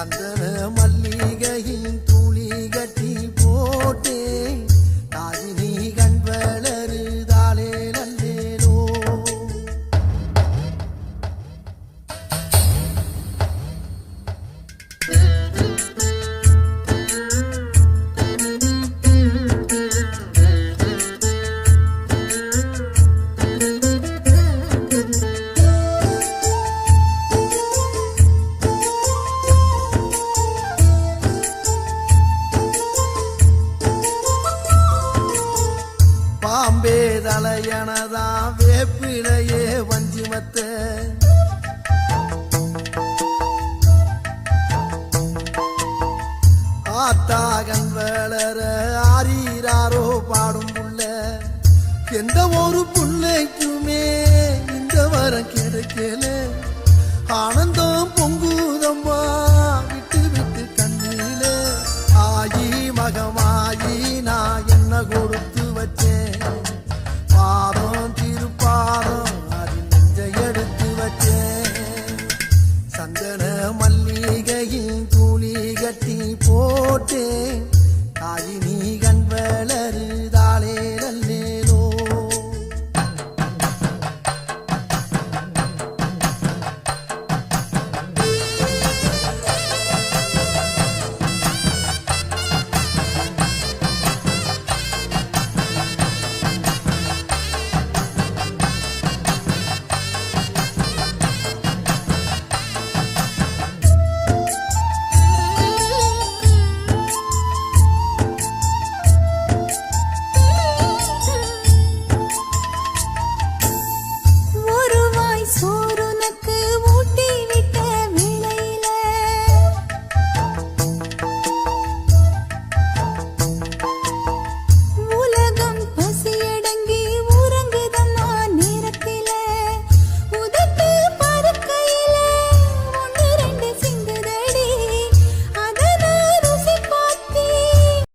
வளருதாயி சந்தன மல்லிகையின் தலையனதா வேப்பிலையே வஞ்சிமத்த. ஆத்தாகன் வேளர ஆறீராரோ பாடும் புள்ள. எந்த ஒரு புள்ளைக்குமே இந்த வரம் கிடைக்கல. day.